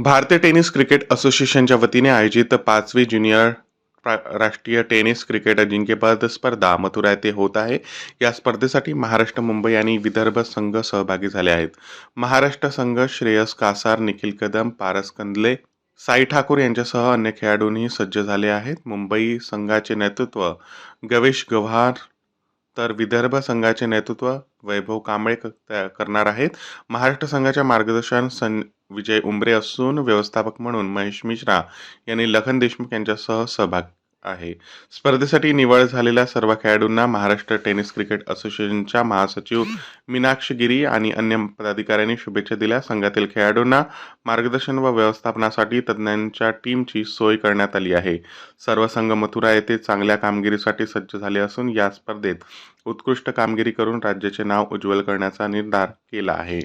भारतीय tennis cricket असोसिएशनच्या वतीने आयोजित पाचवी ज्युनियर प्रा- राष्ट्रीय टेनिस क्रिकेट अजिंक्यपद स्पर्धा मथुरा येथे होत आहे. या स्पर्धेसाठी महाराष्ट्र मुंबई आणि विदर्भ संघ सहभागी झाले आहेत. महाराष्ट्र संघ श्रेयस कासार निखिल कदम पारस कंदले साई ठाकूर यांच्यासह अन्य खेळाडूंनी सज्ज झाले आहेत. मुंबई संघाचे नेतृत्व गवेश गव्हार तर विदर्भ संघाचे नेतृत्व वैभव कांबळे करणार आहेत. महाराष्ट्र संघाच्या मार्गदर्शन सं विजय उंबरे असून व्यवस्थापक म्हणून महेश मिश्रा यांनी लखन देशमुख यांच्यासह सहभाग आहे. स्पर्धेसाठी निवड झालेल्या सर्व खेळाडूंना महाराष्ट्र टेनिस क्रिकेट असोसिएशनच्या महासचिव मीनाक्षी गिरी आणि अन्य पदाधिकाऱ्यांनी शुभेच्छा दिल्या. संघातील खेळाडूंना मार्गदर्शन व व्यवस्थापनासाठी तज्ज्ञांच्या टीमची सोय करण्यात आली आहे. सर्व संघ मथुरा येथे चांगल्या कामगिरीसाठी सज्ज झाले असून या स्पर्धेत उत्कृष्ट कामगिरी करून राज्याचे नाव उज्ज्वल करण्याचा निर्धार केला आहे.